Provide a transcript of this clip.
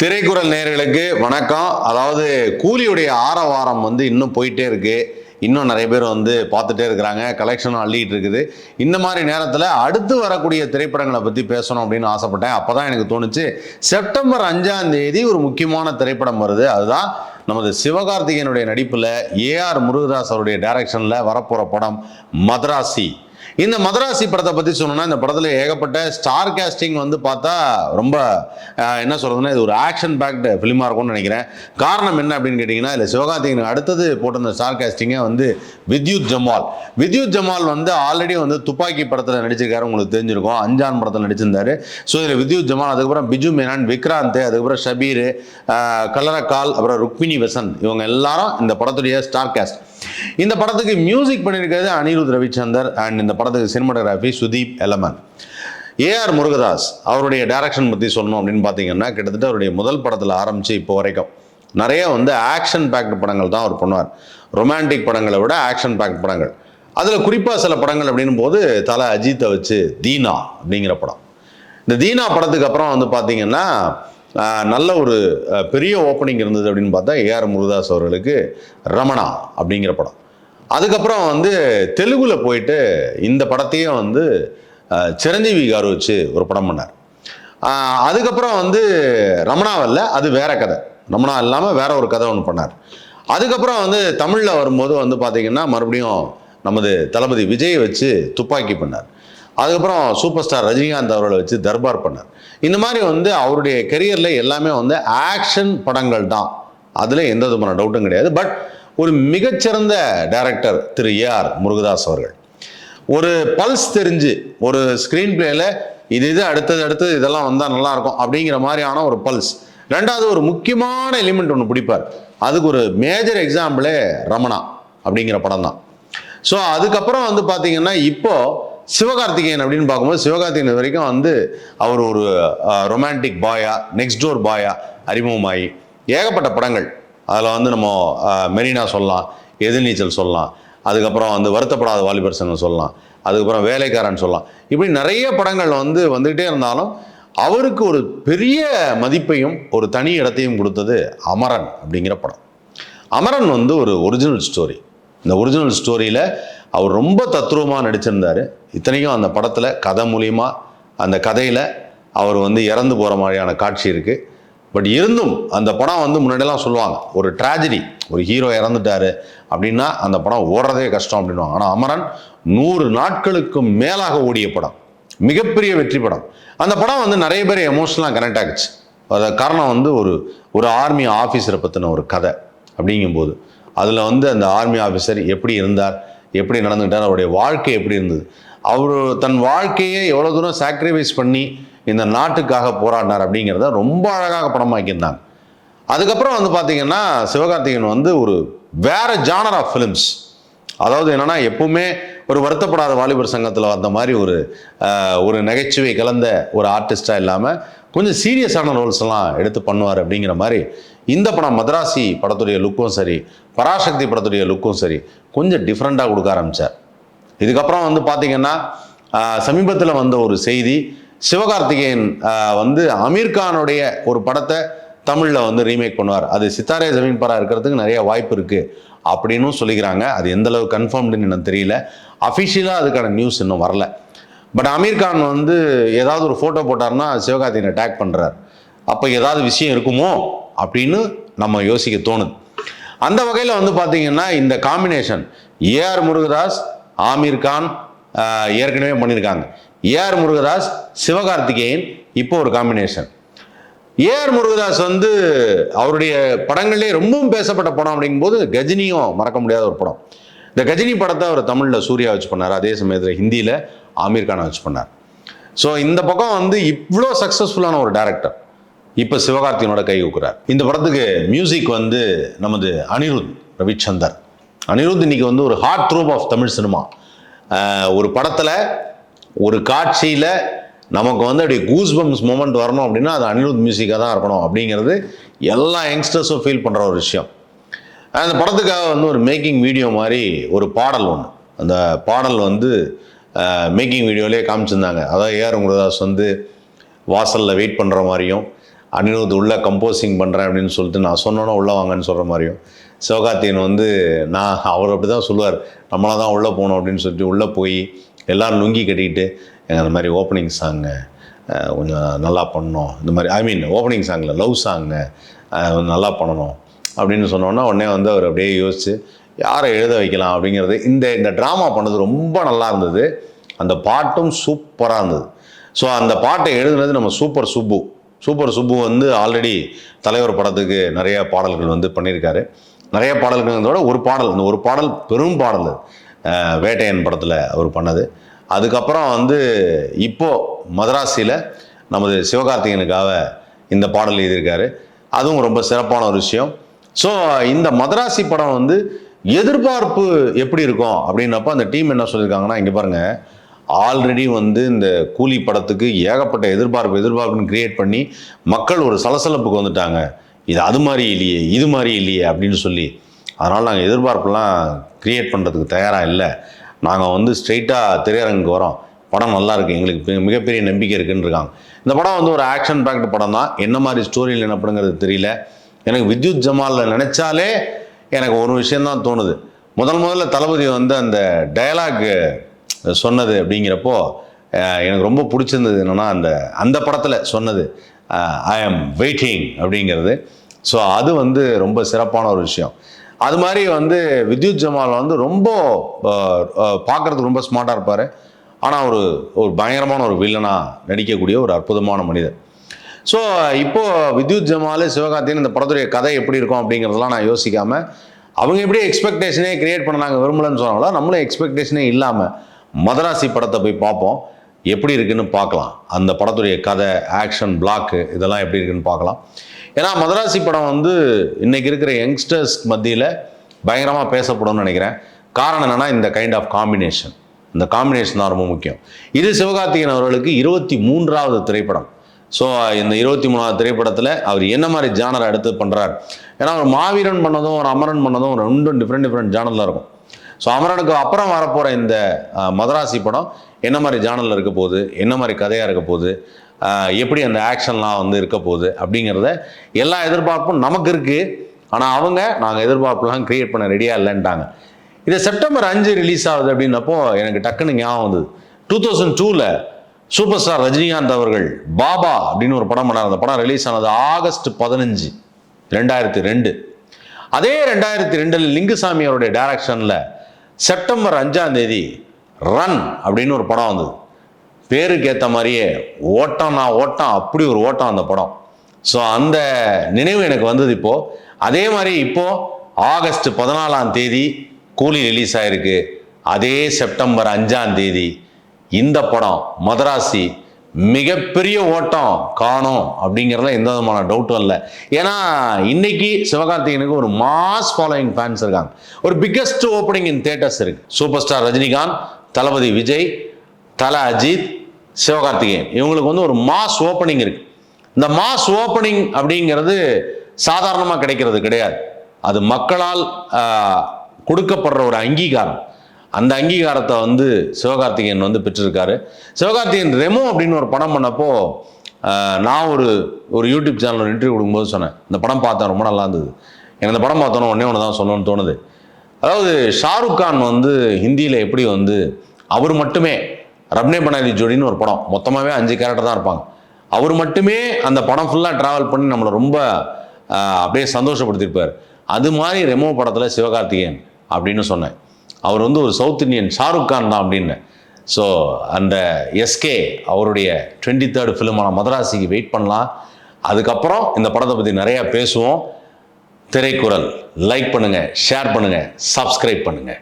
திரைக்குறள் நேர்களுக்கு வணக்கம். அதாவது கூலியுடைய ஆரவாரம் வந்து இன்னும் போயிட்டே இருக்கு. இன்னும் நிறைய பேர் வந்து பார்த்துட்டே இருக்கிறாங்க. கலெக்ஷனும் அள்ளிட்டு இருக்குது. இந்த மாதிரி நேரத்தில் அடுத்து வரக்கூடிய திரைப்படங்களை பற்றி பேசணும் அப்படின்னு ஆசைப்பட்டேன். அப்போ தான் எனக்கு தோணுச்சு செப்டம்பர் அஞ்சாம் தேதி ஒரு முக்கியமான திரைப்படம் வருது. அதுதான் நமது சிவகார்த்திகேயனுடைய நடிப்பில் ஏஆர் முருகதாஸ் அவருடைய டைரக்ஷனில் வரப்போகிற படம் மதராசி. இந்த மதராசி படத்தை பற்றி சொல்லணும்னா இந்த படத்தில் ஏகப்பட்ட ஸ்டார் கேஸ்டிங் வந்து பார்த்தா ரொம்ப என்ன சொல்கிறதுன்னா இது ஒரு ஆக்ஷன் பேக்டு ஃபிலிமாக இருக்கும்னு நினைக்கிறேன். காரணம் என்ன அப்படின்னு கேட்டிங்கன்னா இல்லை சிவகார்த்திகன் அடுத்தது போட்டிருந்த ஸ்டார் கேஸ்டிங்கை வந்து வித்யுத் ஜமால் வித்யுத் ஜமால் வந்து ஆல்ரெடி வந்து துப்பாக்கி படத்தில் நடிச்சிருக்காரு உங்களுக்கு தெரிஞ்சிருக்கும். அஞ்சான் படத்தில் நடிச்சிருந்தாரு. ஸோ இதில் வித்யுத் ஜமால் அதுக்கப்புறம் பிஜு மேனன் விக்ராந்த் அதுக்கப்புறம் ஷபீர் கலரக்கால் அப்புறம் ருக்மிணி வசன் இவங்க எல்லாரும் இந்த படத்துடைய ஸ்டார் கேஸ்ட் இந்த படத்துக்கு மியூசிக் பண்ணியிருக்கிறது அனிருத் ரவிச்சந்தர் அண்ட் இந்த படத்துக்கு சினிமாட்டோகிராஃபி சுதீப் எலமன் ஏஆர் முருகதாஸ் அவருடைய டைரக்ஷன் பற்றி சொல்லணும் அப்படின்னு பார்த்தீங்கன்னா கிட்டத்தட்ட அவருடைய முதல் படத்தில் ஆரம்பித்து இப்போ வரைக்கும். நிறைய வந்து ஆக்ஷன் பேக்டு படங்கள் தான் அவர் பண்ணுவார். ரொமான்டிக் படங்களை விட ஆக்ஷன் பேக்ட் படங்கள். அதில் குறிப்பாக சில படங்கள் அப்படின்னும் போது தலை அஜித்தை வச்சு தீனா அப்படிங்கிற படம். இந்த தீனா படத்துக்கு அப்புறம் வந்து பார்த்தீங்கன்னா நல்ல ஒரு பெரிய ஓப்பனிங் இருந்தது அப்படின்னு பார்த்தா ஏஆர் முருகதாஸ் அவர்களுக்கு ரமணா அப்படிங்கிற படம். அதுக்கப்புறம் வந்து தெலுங்குல போயிட்டு இந்த படத்தையும் வந்து சிரஞ்சீவி கார் வச்சு ஒரு படம் பண்ணார். அதுக்கப்புறம் வந்து ரமணாவல்ல அது வேற கதை. ரமணா இல்லாமல் வேற ஒரு கதை ஒன்று பண்ணார். அதுக்கப்புறம் வந்து தமிழில் வரும்போது வந்து பார்த்திங்கன்னா மறுபடியும் நமது தளபதி விஜய் வச்சு துப்பாக்கி பண்ணார். அதுக்கப்புறம் சூப்பர் ஸ்டார் ரஜினிகாந்த் அவர்களை வச்சு தர்பார் பண்ணார். இந்த மாதிரி வந்து அவருடைய கெரியரில் எல்லாமே வந்து ஆக்ஷன் படங்கள் தான். அதில் எந்த விதமான டவுட்டும் கிடையாது. பட் ஒரு மிகச்சிறந்த director Thiru A R Murugadoss அவர்கள். ஒரு பல்ஸ் தெரிஞ்சு ஒரு ஸ்க்ரீன் பிளேயில் இது இது அடுத்தது அடுத்தது இதெல்லாம் வந்தால் நல்லாயிருக்கும் அப்படிங்கிற மாதிரியான ஒரு பல்ஸ் ரெண்டாவது ஒரு முக்கியமான எலிமெண்ட் ஒன்று பிடிப்பார். அதுக்கு ஒரு மேஜர் எக்ஸாம்பிளே ரமணா அப்படிங்கிற படம் தான். ஸோ அதுக்கப்புறம் வந்து பார்த்தீங்கன்னா இப்போது சிவகார்த்திகேயன் அப்படின்னு பார்க்கும்போது சிவகார்த்திகேயன் வரைக்கும் வந்து அவர் ஒரு ரொமான்டிக் பாயா நெக்ஸ்ட் டோர் பாயா அறிமுகமாகி ஏகப்பட்ட படங்கள். அதில் வந்து நம்ம மெரினா சொல்லலாம் எதிர்நீச்சல் சொல்லலாம் அதுக்கப்புறம் வந்து வருத்தப்படாத வாலிபர் சங்கம் சொல்லலாம் அதுக்கப்புறம் வேலைக்காரன் சொல்லலாம். இப்படி நிறைய படங்கள் வந்து வந்துக்கிட்டே இருந்தாலும் அவருக்கு ஒரு பெரிய மதிப்பையும் ஒரு தனி இடத்தையும் கொடுத்தது அமரன் அப்படிங்கிற படம். அமரன் வந்து ஒரு ஒரிஜினல் ஸ்டோரி இந்த ஒரிஜினல் ஸ்டோரியில் அவர் ரொம்ப தத்ரூபமாக நடிச்சிருந்தார். இத்தனைக்கும் அந்த படத்தில் கதை மூலியமாக அந்த கதையில் அவர் வந்து இறந்து போகிற மாதிரியான காட்சி இருக்குது பட் இருந்தும் அந்த படம் வந்து முன்னாடியெல்லாம் சொல்லுவாங்க ஒரு ட்ராஜடி ஒரு ஹீரோ இறந்துட்டாரு அப்படின்னா அந்த படம் ஓடுறதே கஷ்டம் அப்படின்வாங்க ஆனால் அமரன் நூறு நாட்களுக்கும் மேலாக ஓடிய படம் மிகப்பெரிய வெற்றி படம். அந்த படம் வந்து நிறைய பேர் எமோஷனலாக கனெக்ட் ஆகுச்சு அது காரணம் வந்து ஒரு ஒரு ஆர்மி ஆஃபீஸரை பற்றின ஒரு கதை அப்படிங்கும்போது. அதில் வந்து அந்த ஆர்மி ஆஃபீஸர் எப்படி இருந்தார் எப்படி நடந்துக்கிட்டார் அவருடைய வாழ்க்கை எப்படி இருந்தது? அவர் தன் வாழ்க்கையை எவ்வளோ தூரம் சாக்ரிஃபைஸ் பண்ணி இந்த நாட்டுக்காக போராடினார் அப்படிங்கிறத ரொம்ப அழகாக படமாக்கியிருந்தாங்க அதுக்கப்புறம் வந்து பார்த்தீங்கன்னா சிவகார்த்திகேயன் வந்து ஒரு வேற ஜானர் ஆஃப் ஃபிலிம்ஸ் அதாவது என்னன்னா எப்பவுமே ஒரு வருத்தப்படாத வாலிபர் சங்கத்தில் வந்த மாதிரி ஒரு ஒரு நகைச்சுவை கலந்த ஒரு ஆர்டிஸ்டாக இல்லாமல் கொஞ்சம் சீரியஸான ரோல்ஸ் எல்லாம் எடுத்து பண்ணுவார் அப்படிங்கிற மாதிரி இந்த படம் மதராசி படத்துடைய லுக்கும் சரி பராசக்தி படத்துடைய லுக்கும் சரி கொஞ்சம் டிஃப்ரெண்ட்டாக கொடுக்க ஆரம்பித்தார் இதுக்கப்புறம் வந்து பார்த்தீங்கன்னா சமீபத்தில் வந்த ஒரு செய்தி சிவகார்த்திகேயன் வந்து அமீர்கானுடைய ஒரு படத்தை தமிழில் வந்து ரீமேக் பண்ணுவார். அது சித்தாரே ஜமீன் பரா இருக்கிறதுக்கு நிறைய வாய்ப்பு இருக்குது அப்படின்னும் சொல்லிக்கிறாங்க. அது எந்தளவு கன்ஃபார்ம்டுன்னு எனக்கு தெரியல. அஃபிஷியலாக அதுக்கான நியூஸ் இன்னும் வரல. பட் அமீர் கான் வந்து ஏதாவது ஒரு ஃபோட்டோ போட்டார்னா சிவகார்த்திகேயனை டேக் பண்ணுறார் அப்போ ஏதாவது விஷயம் இருக்குமோ அப்படின்னு நம்ம யோசிக்க தோணுது. அந்த வகையில் வந்து பார்த்தீங்கன்னா இந்த காம்பினேஷன் ஏஆர் முருகதாஸ் ஆமீர் கான் ஏற்கனவே பண்ணியிருக்காங்க ஏஆர் முருகதாஸ் சிவகார்த்திகேயன் இப்போ ஒரு காம்பினேஷன் ஏஆர் முருகதாஸ் வந்து அவருடைய படங்கள்லேயே ரொம்பவும் பேசப்பட்ட படம் அப்படிங்கும்போது கஜினியும் மறக்க முடியாத ஒரு படம். இந்த கஜினி படத்தை அவர் தமிழில் சூர்யா வச்சு பண்ணார் அதே சமயத்தில் ஹிந்தியில் ஆமீர் கானை வச்சு பண்ணார். ஸோ இந்த பக்கம் வந்து இவ்வளோ சக்ஸஸ்ஃபுல்லான ஒரு டேரக்டர் இப்போ சிவகார்த்தியனோட கை ஊக்குறார். இந்த படத்துக்கு மியூசிக் வந்து நமது அனிருத் ரவிச்சந்தர். அனிருத் இன்னைக்கு வந்து ஒரு heart throb of Tamil cinema ஒரு படத்தில் ஒரு காட்சியில் நமக்கு வந்து அப்படி கூஸ் பம்ஸ் மூமெண்ட் வரணும் அப்படின்னா அது அனிருத் மியூசிக்காக தான் இருக்கணும் அப்படிங்கிறது எல்லா யங்ஸ்டர்ஸும் ஃபீல் பண்ணுற ஒரு விஷயம். அந்த படத்துக்காக வந்து ஒரு மேக்கிங் வீடியோ மாதிரி ஒரு பாடல் ஒன்று அந்த பாடல் வந்து மேக்கிங் வீடியோலேயே காமிச்சிருந்தாங்க. அதாவது ஏஆர் முருகதாஸ் வந்து வாசலில் வெயிட் பண்ணுற மாதிரியும் அனிருத் உள்ளே கம்போசிங் பண்ணுறேன் அப்படின்னு சொல்லிட்டு நான் சொன்னோன்னே உள்ளே வாங்கன்னு சொல்கிற மாதிரியும். சிவகார்த்தியன் வந்து நான் அவர் அப்படி தான் சொல்லுவார். நம்மளாக தான் உள்ளே போகணும் அப்படின்னு சொல்லிட்டு உள்ளே போய் எல்லோரும் லுங்கி கட்டிக்கிட்டு "ஏங்க, அந்த மாதிரி ஓப்பனிங் சாங்கு கொஞ்சம் நல்லா பண்ணணும். இந்த மாதிரி ஐ மீன் ஓப்பனிங் சாங்கில் லவ் சாங்கு நல்லா பண்ணணும். அப்படின்னு சொன்னோன்னா உடனே வந்து அவர் அப்படியே யோசிச்சு யாரை எழுத வைக்கலாம்? அப்படிங்கிறது இந்த இந்த ட்ராமா பண்ணது ரொம்ப நல்லா இருந்தது. அந்த பாட்டும் சூப்பராக இருந்தது. ஸோ அந்த பாட்டை எழுதுனது நம்ம சூப்பர் சுப்பு. சூப்பர் சுப்பு வந்து ஆல்ரெடி தலைவர் படத்துக்கு நிறைய பாடல்கள் வந்து பண்ணியிருக்காரு. நிறைய பாடல்கள்ங்கிறதோட ஒரு பாடல் இந்த ஒரு பாடல் பெரும் பாடல் வேட்டையன் படத்தில் அவர் பண்ணது. அதுக்கப்புறம் வந்து இப்போது மதராசியில் நமது சிவகார்த்திகேயனுக்காக இந்த பாடல் எழுதியிருக்காரு. அதுவும் ரொம்ப சிறப்பான ஒரு விஷயம். ஸோ இந்த மதராசி படம் வந்து எதிர்பார்ப்பு எப்படி இருக்கும் அப்படின்னப்ப அந்த டீம் என்ன சொல்லியிருக்காங்கன்னா இங்கே பாருங்கள் ஆல்ரெடி வந்து இந்த கூலி படத்துக்கு ஏகப்பட்ட எதிர்பார்ப்பு எதிர்பார்ப்புன்னு கிரியேட் பண்ணி மக்கள் ஒரு சலசலப்புக்கு வந்துட்டாங்க. இது அது மாதிரி இல்லையே இது மாதிரி இல்லையே அப்படின்னு சொல்லி. அதனால் நாங்கள் எதிர்பார்ப்புலாம் க்ரியேட் பண்ணுறதுக்கு தயாராக இல்லை. நாங்கள் வந்து ஸ்ட்ரெயிட்டாக திரையரங்குக்கு வரோம். படம் நல்லா இருக்குது எங்களுக்கு பெ- மிகப்பெரிய நம்பிக்கை இருக்குன்னு இருக்காங்க இந்த படம் வந்து ஒரு ஆக்ஷன் பேக்டு படம் தான் என்ன மாதிரி ஸ்டோரியில் என்ன படங்கிறது தெரியல. எனக்கு வித்யுத் ஜமாலில் நினச்சாலே எனக்கு ஒரு விஷயந்தான் தோணுது. முதல் முதல்ல தளபதி வந்து அந்த டயலாக் சொன்னது அப்படிங்கிறப்போ எனக்கு ரொம்ப பிடிச்சிருந்தது என்னென்னா அந்த அந்த படத்தில் சொன்னது ஐ ஆம் வெயிட்டிங் அப்படிங்கிறது. ஸோ அது வந்து ரொம்ப சிறப்பான ஒரு விஷயம். அது மாதிரி வந்து வித்யுத் ஜமால் வந்து ரொம்ப பார்க்குறதுக்கு ரொம்ப ஸ்மார்ட்டாக இருப்பார். ஆனால் ஒரு ஒரு பயங்கரமான ஒரு வில்லனாக நடிக்கக்கூடிய ஒரு அற்புதமான மனிதர். ஸோ இப்போது வித்யுத் ஜமால் சிவகார்த்திகேயன் இந்த படத்துடைய கதை எப்படி இருக்கும் அப்படிங்கிறதெல்லாம் நான் யோசிக்காம அவங்க எப்படி எக்ஸ்பெக்டேஷனே கிரியேட் பண்ண நாங்கள் விரும்பலன்னு சொன்னாங்களோ? நம்மளும் எக்ஸ்பெக்டேஷனே இல்லாமல் மதராசி படத்தை போய் பார்ப்போம். எப்படி இருக்குன்னு பார்க்கலாம். அந்த படத்துடைய கதை ஆக்ஷன் பிளாக்கு இதெல்லாம் எப்படி இருக்குன்னு பார்க்கலாம். ஏன்னா மதராசி படம் வந்து இன்றைக்கி இருக்கிற யங்ஸ்டர்ஸ் மத்தியில் பயங்கரமாக பேசப்படும்னு நினைக்கிறேன். காரணம் என்னென்னா இந்த கைண்ட் ஆஃப் காம்பினேஷன் இந்த காம்பினேஷன் தான் ரொம்ப முக்கியம். இது சிவகார்த்திகேயன் அவர்களுக்கு இருபத்தி மூன்றாவது திரைப்படம். ஸோ இந்த இருபத்தி மூணாவது திரைப்படத்தில் அவர் என்ன மாதிரி ஜானரை எடுத்து பண்ணுறார் ஏன்னா ஒரு மாவீரன் பண்ணதும் ஒரு அமரன் பண்ணதும் ரெண்டும் டிஃப்ரெண்ட் டிஃப்ரெண்ட் ஜானரில் இருக்கும். ஸோ அமரனுக்கு அப்புறம் வரப்போகிற இந்த மதராசி படம் என்ன மாதிரி ஜானலில் இருக்க போகுது? என்ன மாதிரி கதையாக இருக்க போகுது? எப்படி அந்த ஆக்ஷன்லாம் வந்து இருக்க போகுது? அப்படிங்கிறத எல்லா எதிர்பார்ப்பும் நமக்கு இருக்குது ஆனால் அவங்க நாங்கள் எதிர்பார்ப்புலாம் க்ரியேட் பண்ண ரெடியாக இல்லைன்ட்டாங்க. இது செப்டம்பர் அஞ்சு ரிலீஸ் ஆகுது அப்படின்னப்போ எனக்கு டக்குன்னு ஞாபகம் வந்தது. டூ தௌசண்ட் டூவில் சூப்பர் ஸ்டார் ரஜினிகாந்த் அவர்கள் பாபா அப்படின்னு ஒரு படம் பண்ணார். அந்த படம் ரிலீஸ் ஆனது ஆகஸ்ட் பதினஞ்சு ரெண்டாயிரத்தி ரெண்டு. அதே ரெண்டாயிரத்தி ரெண்டில் லிங்குசாமி அவருடைய டைரக்ஷனில் செப்டம்பர் அஞ்சாம் தேதி ரன் அப்படின்னு ஒரு படம் வந்தது. பேருக்கு ஏற்ற மாதிரியே ஓட்டம் நான் ஓட்டம் அப்படி ஒரு ஓட்டம் அந்த படம். ஸோ அந்த நினைவு எனக்கு வந்தது இப்போது அதே மாதிரி இப்போது ஆகஸ்ட் பதினாலாம் தேதி கூலி ரிலீஸ் ஆயிருக்கு. அதே செப்டம்பர் அஞ்சாம் தேதி இந்த படம் மதராசி மிகப்பெரிய ஓட்டம் காணும் அப்படிங்கிறதுல எந்த விதமான டவுட்டும் இல்லை. ஏன்னா இன்னைக்கு சிவகார்த்திகேயனுக்கு ஒரு மாஸ் ஃபாலோயிங் ஃபேன்ஸ் இருக்காங்க. ஒரு பிக்கஸ்ட் ஓப்பனிங் இன் தேட்டர்ஸ் இருக்கு. Super star Rajinikanth Thalapathy Vijay Thala Ajith Sivakarthikeyan. இவங்களுக்கு வந்து ஒரு மாஸ் ஓப்பனிங் இருக்கு. இந்த மாஸ் ஓப்பனிங் அப்படிங்கிறது சாதாரணமாக கிடைக்கிறது கிடையாது. அது மக்களால் கொடுக்கப்படுற ஒரு அங்கீகாரம். அந்த அங்கீகாரத்தை வந்து சிவகார்த்திகேயன் வந்து பெற்றிருக்காரு. சிவகார்த்திகேயன் ரெமோ அப்படின்னு ஒரு படம் பண்ணப்போ நான் ஒரு ஒரு யூடியூப் சேனலில் இன்டர்வியூ கொடுக்கும்போது சொன்னேன் இந்த படம் பார்த்தேன் ரொம்ப நல்லா இருந்தது. எனக்கு இந்த படம் பார்த்தோன்னே ஒன்றே ஒன்று தான் சொல்லணும்னு தோணுது. அதாவது ஷாருக் கான் வந்து ஹிந்தியில் எப்படி வந்து அவர் மட்டுமே ரப்னே பனாலி ஜோடின்னு ஒரு படம் மொத்தமாகவே அஞ்சு கேரக்டர் தான் இருப்பாங்க. அவர் மட்டுமே அந்த படம் ஃபுல்லாக ட்ராவல் பண்ணி நம்மளை ரொம்ப அப்படியே சந்தோஷப்படுத்தியிருப்பார். அது மாதிரி ரெமோ படத்தில் சிவகார்த்திகேயன் அப்படின்னு சொன்னேன். அவர் வந்து ஒரு சவுத் இந்தியன் ஷாருக் கான் தான் அப்படின்னு. ஸோ அந்த எஸ்கே அவருடைய டுவெண்ட்டி தேர்டு ஃபிலிமான மதராசிக்கு வெயிட் பண்ணலாம். அதுக்கப்புறம் இந்த படத்தை பற்றி நிறையா பேசுவோம். திரைக்குறள். லைக் பண்ணுங்கள் ஷேர் பண்ணுங்கள் சப்ஸ்கிரைப் பண்ணுங்கள்